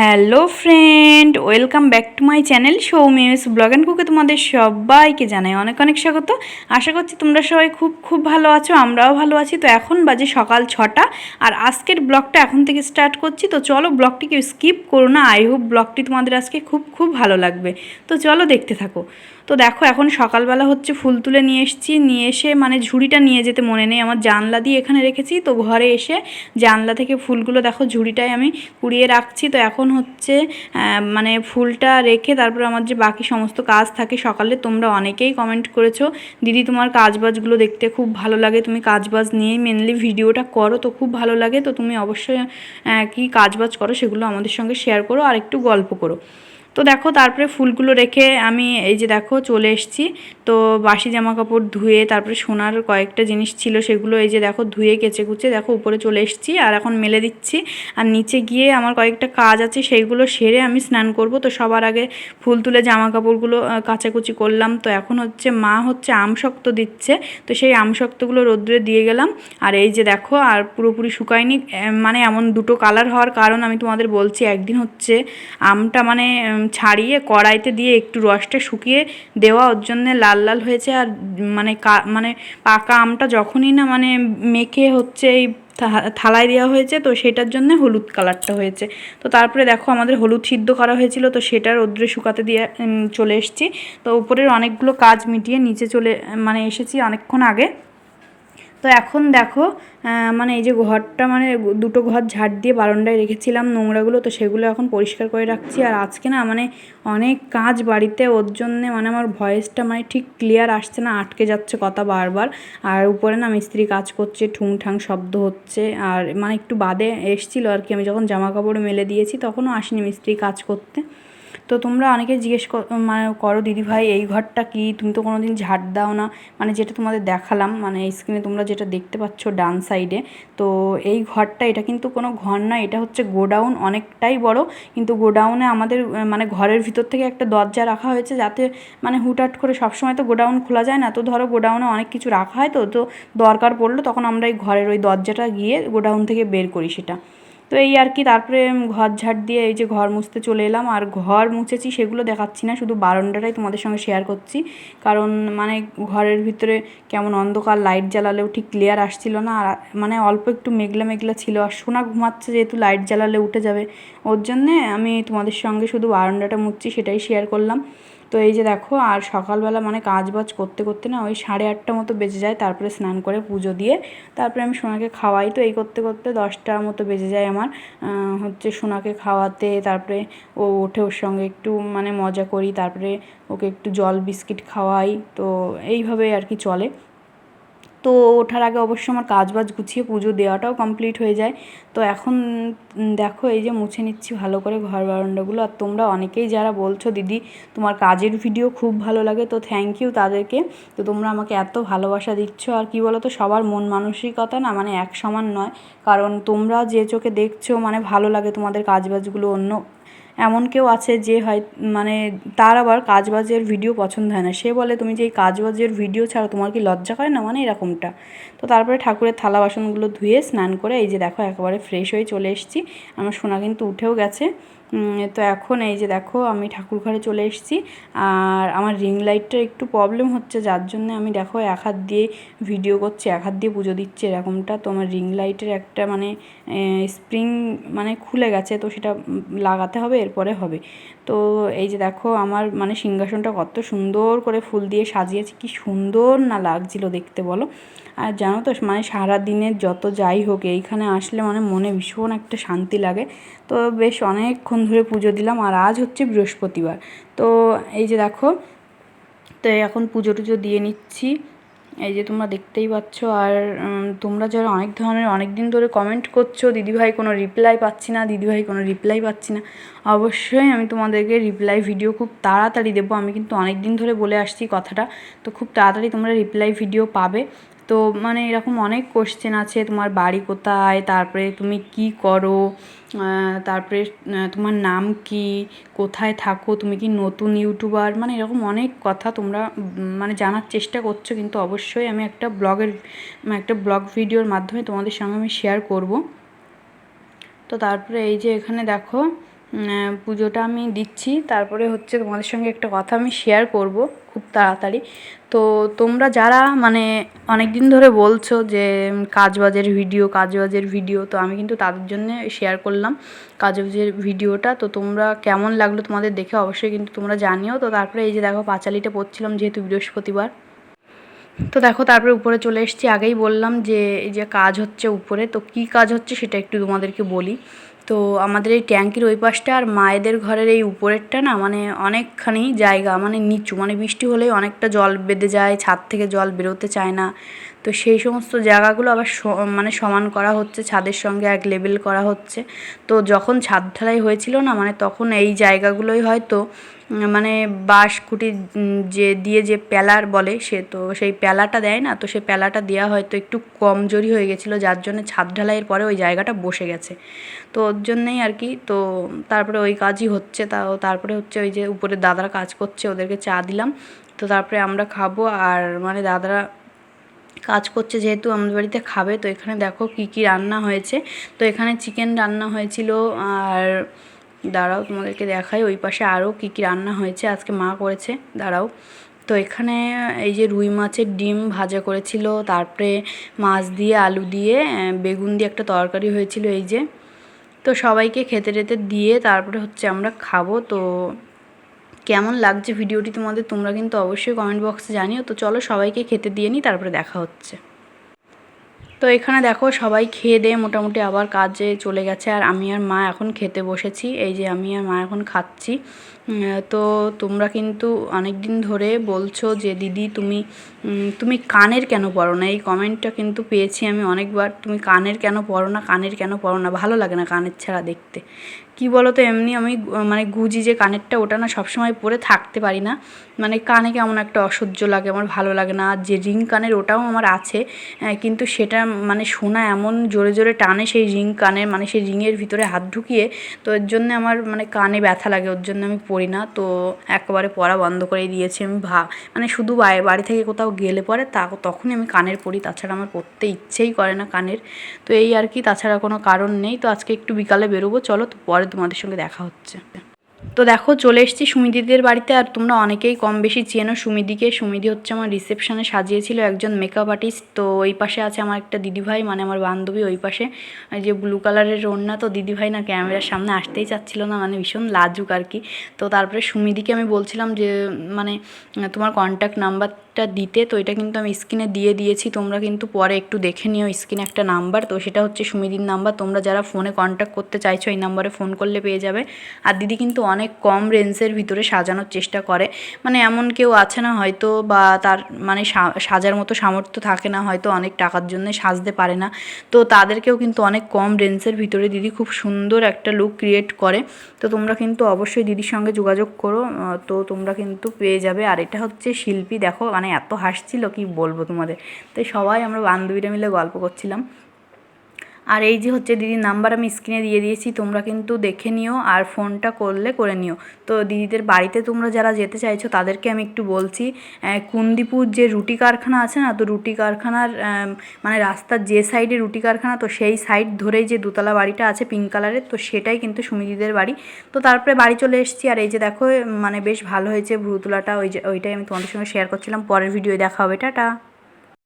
Hello friend, welcome back to my channel Soumi's blog and কুকে তোমাদের সবাইকে জানাই অনেক অনেক স্বাগত। আশা করছি তোমরা সবাই খুব খুব ভালো আছো, আমরাও ভালো আছি। তো এখন বাজে সকাল ছটা আর আজকের ব্লগটা এখন থেকে স্টার্ট করছি। তো চলো ব্লগটিকে স্কিপ করো না, আই হোপ ব্লগটি তোমাদের আজকে খুব খুব ভালো লাগবে। তো চলো দেখতে থাকো। তো দেখো, এখন সকালবেলা হচ্ছে ফুল তুলে নিয়ে এসেছি। নিয়ে এসে মানে ঝুড়িটা নিয়ে যেতে মনে নেই। আমার জানলা দিয়ে এখানে রেখেছি। তো ঘরে এসে জানলা থেকে ফুলগুলো দেখো ঝুড়িটায় আমি কুড়িয়ে রাখছি। তো এখন হচ্ছে মানে ফুলটা রেখে তারপর আমার যে বাকি সমস্ত কাজ থাকে সকালে, তোমরা অনেকেই কমেন্ট করেছ, দিদি, তোমার কাজবাজগুলো দেখতে খুব ভালো লাগে। তুমি কাজবাজ নিয়ে মেনলি ভিডিওটা করো, তো খুব ভালো লাগে। তো তুমি অবশ্যই কি কাজবাজ করো সেগুলো আমাদের সঙ্গে শেয়ার করো, আর একটু গল্প করো। তো দেখো, তারপরে ফুলগুলো রেখে আমি এই যে দেখো চলে এসেছি। তো বাসি জামা কাপড় ধুয়ে তারপরে সোনার কয়েকটা জিনিস ছিল, সেগুলো এই যে দেখো ধুয়ে কেচে কুচে দেখো উপরে চলে এসেছি আর এখন মেলে দিচ্ছি। আর নিচে গিয়ে আমার কয়েকটা কাজ আছে, সেইগুলো সেরে আমি স্নান করব। তো সবার আগে ফুল তুলে জামা কাপড়গুলো কাচাকুচি করলাম। তো এখন হচ্ছে মা হচ্ছে আম শক্ত দিচ্ছে। তো সেই আম শক্তগুলো রোদ্রে দিয়ে গেলাম। আর এই যে দেখো, আর পুরোপুরি শুকায়নি। মানে এমন দুটো কালার হওয়ার কারণ আমি তোমাদের বলছি। একদিন হচ্ছে আমটা মানে ছাড়িয়ে, কড়াইতে দিয়ে একটু রসটা শুকিয়ে দেওয়া ওর জন্যে লাল লাল হয়েছে। আর মানে কা মানে পাকা আমটা যখনই না মানে মেখে হচ্ছে এই থালায় দেওয়া হয়েছে, তো সেটার জন্য হলুদ কালারটা হয়েছে। তো তারপরে দেখো আমাদের হলুদ সিদ্ধ করা হয়েছিল, তো সেটা রোদ্রে শুকাতে দিয়ে চলে এসেছি। তো উপরের অনেকগুলো কাজ মিটিয়ে নিচে চলে মানে এসেছি অনেকক্ষণ আগে। তো এখন দেখো মানে এই যে ঘরটা মানে দুটো ঘর ঝাড় দিয়ে বারান্দায় রেখেছিলাম নোংরাগুলো, তো সেগুলো এখন পরিষ্কার করে রাখছি। আর আজকে না মানে অনেক কাজ বাড়িতে, ওর জন্যে মানে আমার ভয়েসটা মানে ঠিক ক্লিয়ার আসছে না, আটকে যাচ্ছে কথা বারবার। আর উপরে না মিস্ত্রি কাজ করছে, ঠুংঠাং শব্দ হচ্ছে। আর মানে একটু বাদে এসছিলো আর কি, আমি যখন জামা কাপড় মেলে দিয়েছি, তখনও আসেনি মিস্ত্রি কাজ করতে। তো তোমরা অনেকে জিজ্ঞেস মানে করো, দিদি ভাই, এই ঘরটা কি? তুমি তো কোনো দিন ঝাড় দাও না। মানে যেটা তোমাদের দেখালাম মানে স্ক্রিনে তোমরা যেটা দেখতে পাচ্ছ ডান সাইডে তো এই ঘরটা, এটা কিন্তু কোনো ঘর না, এটা হচ্ছে গোডাউন অনেকটাই বড়। কিন্তু গোডাউনে আমাদের মানে ঘরের ভিতর থেকে একটা দরজা রাখা হয়েছে যাতে মানে হুটহাট করে সবসময় তো গোডাউন খোলা যায় না। তো ধরো গোডাউনে অনেক কিছু রাখা হয় তো তো দরকার পড়ল, তখন আমরা এই ঘরের ওই দরজাটা গিয়ে গোডাউন থেকে বের করি সেটা। তো এই আর কি, তারপরে ঘর ঝাড় দিয়ে এই যে ঘর মুছতে চলে এলাম। আর ঘর মুছেছি সেগুলো দেখাচ্ছি না, শুধু বারান্দাটাই তোমাদের সঙ্গে শেয়ার করছি। কারণ মানে ঘরের ভিতরে কেমন অন্ধকার লাইট জ্বালালেও ঠিক ক্লিয়ার আসছিল না। আর মানে অল্প একটু মেঘলা মেঘলা ছিল, আর সোনা ঘুমাচ্ছে যেহেতু লাইট জ্বালালে উঠে যাবে। ওর জন্যে আমি তোমাদের সঙ্গে শুধু বারান্দাটা মুছছি, সেটাই শেয়ার করলাম। তো এই যে দেখো, আর সকালবেলা মানে কাজ বাজ করতে করতে না ওই সাড়ে আটটা মতো বেজে যায়, তারপরে স্নান করে পুজো দিয়ে তারপরে আমি সোনাকে খাওয়াই। তো এই করতে করতে দশটার মতো বেজে যায় আমার। হচ্ছে সোনাকে খাওয়াতে, তারপরে ও ওঠে ওর সঙ্গে একটু মানে মজা করি, তারপরে ওকে একটু জল বিস্কিট খাওয়াই। তো এইভাবে আর কি চলে। তো ওঠার আগে অবশ্য আমার কাজ বাজ গুছিয়ে পুজো দেওয়াটাও কমপ্লিট হয়ে যায়। তো এখন দেখো এই যে মুছে নিচ্ছি ভালো করে ঘর বারান্দাগুলো। আর তোমরা অনেকেই যারা বলছো, দিদি, তোমার কাজের ভিডিও খুব ভালো লাগে। তো থ্যাংক ইউ তাদেরকে। তো তোমরা আমাকে এত ভালোবাসা দিচ্ছ। আর কি বলো তো সবার মন মানসিকতা না মানে এক সমান নয়। কারণ তোমরা যে চোখে দেখছ মানে ভালো লাগে তোমাদের কাজবাজগুলো অন্য এমন কেউ আছে যে হয় মানে তার আবার কাজবাজের ভিডিও পছন্দ হয় না। সে বলে, তুমি যে এই কাজবাজের ভিডিও ছাড়া তোমার কি লজ্জা হয় না? মানে এরকমটা। তো তারপরে ঠাকুরের থালা বাসনগুলো ধুয়ে স্নান করে, এই যে দেখো একেবারে ফ্রেশ হয়ে চলে এসেছি। আমার সোনা কিন্তু উঠেও গেছে। তো এখন এই যে দেখো, আমি ঠাকুর ঘরে চলে এসেছি। আর আমার রিং লাইটটা একটু প্রবলেম হচ্ছে, যার জন্য আমি দেখো এক হাত দিয়ে ভিডিও করছি, এক হাত দিয়ে পুজো দিচ্ছি এরকমটা। তো আমার রিং লাইটের একটা মানে স্প্রিং মানে খুলে গেছে, তো সেটা লাগাতে হবে, এরপরে হবে। তো এই যে দেখো, আমার মানে সিংহাসনটা কত সুন্দর করে ফুল দিয়ে সাজিয়েছি, কি সুন্দর না লাগছিল দেখতে বলো। আর জানো তো মানে সারা দিনের যত যাই হোক, এইখানে আসলে মানে মনে ভীষণ একটা শান্তি লাগে। তো বেশ অনেকক্ষণ ধরে পুজো দিলাম, আর আজ হচ্ছে বৃহস্পতিবার। তো এই যে দেখো, তো এখন পুজো টুজো দিয়ে নিচ্ছি। এই যে তোমরা দেখতেই পাচ্ছ, আর তোমরা যারা অনেক ধরনের অনেক দিন ধরে কমেন্ট করছ, দিদিভাই কোনো রিপ্লাই পাচ্ছি না, দিদিভাই কোনো রিপ্লাই পাচ্ছি না, অবশ্যই আমি তোমাদেরকে রিপ্লাই ভিডিও খুব তাড়াতাড়ি দেবো। আমি কিন্তু অনেক দিন ধরে বলে আসছি কথাটা, তো খুব তাড়াতাড়ি তোমরা রিপ্লাই ভিডিও পাবে। তো মানে এরকম অনেক কোশ্চেন আছে, তোমার বাড়ি কোথায়, তারপরে তুমি কি করো তারপরে তোমার নাম কি, কোথায় থাকো, তুমি কি নতুন ইউটিউবার মানে এরকম অনেক কথা তোমরা মানে জানার চেষ্টা করছ, কিন্তু অবশ্যই আমি একটা ব্লগের একটা ব্লগ ভিডিওর মাধ্যমে তোমাদের সঙ্গে আমি শেয়ার করব। তো তারপরে এই যে এখানে দেখো পুজোটা আমি দিচ্ছি। তারপরে হচ্ছে তোমাদের সঙ্গে একটা কথা আমি শেয়ার করব খুব তাড়াতাড়ি। তো তোমরা যারা মানে অনেক দিন ধরে বলছো যে কাজবাজের ভিডিও কাজবাজের ভিডিও, তো আমি কিন্তু তাদের জন্য শেয়ার করলাম কাজবাজের ভিডিওটা। তো তোমরা কেমন লাগল তোমাদের দেখে অবশ্যই কিন্তু তোমরা জানিও। তো তারপরে এই যে দেখো পাঁচালিটা পড়ছিলাম যেহেতু বৃহস্পতিবার। তো দেখো তারপরে উপরে চলে এসেছি। আগেই বললাম যে, এই যে কাজ হচ্ছে উপরে, তো কি কাজ হচ্ছে সেটা একটু তোমাদেরকে বলি। তো আমাদের এই ট্যাঙ্কির ওই পাশটা আর মায়েদের ঘরের এই উপরেরটা না মানে অনেকখানি জায়গা মানে নিচু মানে বৃষ্টি হলেই অনেকটা জল বেঁধে যায়, ছাদ থেকে জল বেরোতে চায় না। তো সেই সমস্ত জায়গাগুলো আবার মানে সমান করা হচ্ছে, ছাদের সঙ্গে এক লেবেল করা হচ্ছে। তো যখন ছাদ ঢালাই হয়েছিল না মানে তখন এই জায়গাগুলোই হয়তো মানে বাঁশ খুঁটি যে দিয়ে যে প্যালার বলে সে, তো সেই প্যালাটা দেয় না, তো সেই প্যালাটা দেওয়া হয়তো একটু কমজোরি হয়ে গেছিল, যার জন্য ছাদ ঢালাইয়ের পরে ওই জায়গাটা বসে গেছে। তো ওর জন্যেই আর কি, তো তারপরে ওই কাজই হচ্ছে তাও তারপরে হচ্ছে ওই যে উপরে দাদারা কাজ করছে, ওদেরকে চা দিলাম। তো তারপরে আমরা খাব, আর মানে দাদারা কাজ করছে যেহেতু আমাদের বাড়িতে খাবে, তো এখানে দেখো কি কি রান্না হয়েছে। তো এখানে চিকেন রান্না হয়েছিল, আর দাঁড়াও, তোমাদেরকে দেখাই ওই পাশে আরও কী কী রান্না হয়েছে, আজকে মা করেছে। দাঁড়াও। তো এখানে, এই যে রুই মাছের ডিম ভাজা করেছিল, তারপরে মাছ দিয়ে আলু দিয়ে বেগুন দিয়ে একটা তরকারি হয়েছিল, এই যে। তো সবাইকে খেতে টেতে দিয়ে তারপরে হচ্ছে আমরা খাব। তো কেমন লাগছে ভিডিওটি তোমাদের, তোমরা কিন্তু অবশ্যই কমেন্ট বক্সে জানিও। তো চলো সবাইকে খেতে দিয়ে নিই তারপরে দেখা হচ্ছে। তো এখানে দেখো সবাই খেয়ে দেয়ে মোটামুটি আবার কাজে চলে গেছে আর আমি আর মা এখন খেতে বসেছি। এই যে আমি আর মা এখন খাচ্ছি। তো তোমরা কিন্তু অনেক দিন ধরে বলছো যে, দিদি, তুমি তুমি কানের কেন পড়ো না? এই কমেন্টটা কিন্তু পেয়েছি আমি অনেকবার। তুমি কানের কেন পড়ো না? কানের কেন পড়ো না? ভালো লাগে না কানের ছাড়া দেখতে। কি বলো তো এমনি আমি মানে গুজি যে কানেরটা, ওটা না সবসময় পরে থাকতে পারি না। মানে কানে কেমন একটা অসহ্য লাগে, আমার ভালো লাগে না। আর যে রিং কানের, ওটাও আমার আছে কিন্তু সেটা মানে শোনা এমন জোরে জোরে টানে সেই রিং কানের মানে সেই রিংয়ের ভিতরে হাত ঢুকিয়ে, তো এর জন্য আমার মানে কানে ব্যথা লাগে, ওর জন্য আমি পড়ি না। তো একেবারে পড়া বন্ধ করে দিয়েছি আমি ভা মানে শুধু বাড়ি থেকে কোথাও গেলে পরে তা তখনই আমি কানের পড়ি তাছাড়া আমার পড়তে ইচ্ছেই করে না কানের। তো এই আর কি, তাছাড়া কোনো কারণ নেই। তো আজকে একটু বিকালে বেরোবো। চলো তো পরে তোমাদের সঙ্গে দেখা হচ্ছে। তো দেখো, চলে এসেছি সুমিদিদের বাড়িতে আর তোমরা অনেকেই কম বেশি চেনো সুমিদিকে। সুমিদি হচ্ছে আমার রিসেপশনে সাজিয়েছিল একজন মেকআপ আর্টিস্ট তো ওই পাশে আছে আমার একটা দিদিভাই মানে আমার বান্ধবী ওই পাশে। যে ব্লু কালারের ওড়না, তো দিদিভাই না ক্যামেরার সামনে আসতেই চাচ্ছিল না মানে ভীষণ লাজুক আর কি। তো তারপরে সুমিদিকে আমি বলছিলাম যে মানে তোমার কন্ট্যাক্ট নাম্বারটা দিতে, তো এটা কিন্তু আমি স্ক্রিনে দিয়ে দিয়েছি, তোমরা কিন্তু পরে একটু দেখে নিও স্ক্রিনে একটা নাম্বার তো সেটা হচ্ছে সুমিদির নাম্বার তোমরা যারা ফোনে কন্ট্যাক্ট করতে চাইছো, এই নাম্বারে ফোন করলে পেয়ে যাবে। আর দিদি কিন্তু অনেক কম রেঞ্জের ভিতরে সাজানোর চেষ্টা করে। মানে এমন কেউ আছে না হয়তো বা তার মানে সাজার মতো সামর্থ্য থাকে না, হয়তো অনেক টাকার জন্য সাজতে পারে না। তো তাদেরকেও কিন্তু অনেক কম রেঞ্জের ভিতরে দিদি খুব সুন্দর একটা লুক ক্রিয়েট করে। তো তোমরা কিন্তু অবশ্যই দিদির সঙ্গে যোগাযোগ করো তো তোমরা কিন্তু পেয়ে যাবে। আর এটা হচ্ছে শিল্পী, দেখো মানে এত হাসছিল, কি বলব তোমাদের? তো সবাই আমরা বান্ধবীরা মিলে গল্প করছিলাম। আর এই যে হচ্ছে দিদির নাম্বার আমি স্ক্রিনে দিয়ে দিয়েছি, তোমরা কিন্তু দেখে নিও আর ফোনটা করলে করে নিও। তো দিদিদের বাড়িতে তোমরা যারা যেতে চাইছো, তাদেরকে আমি একটু বলছি কুন্দিপুর যে রুটি কারখানা আছে না, তো রুটি কারখানার মানে রাস্তার যে সাইডে রুটি কারখানা, তো সেই সাইড ধরেই যে দোতলা বাড়িটা আছে পিঙ্ক কালারের তো সেটাই কিন্তু সুমিদিদের বাড়ি। তো তারপরে বাড়ি চলে এসেছি আর এই যে দেখো মানে বেশ ভালো হয়েছে ভ্রুতুলাটা ওই যে, ওইটাই আমি তোমাদের সঙ্গে শেয়ার করছিলাম, পরের ভিডিও দেখা হবে, টাটা।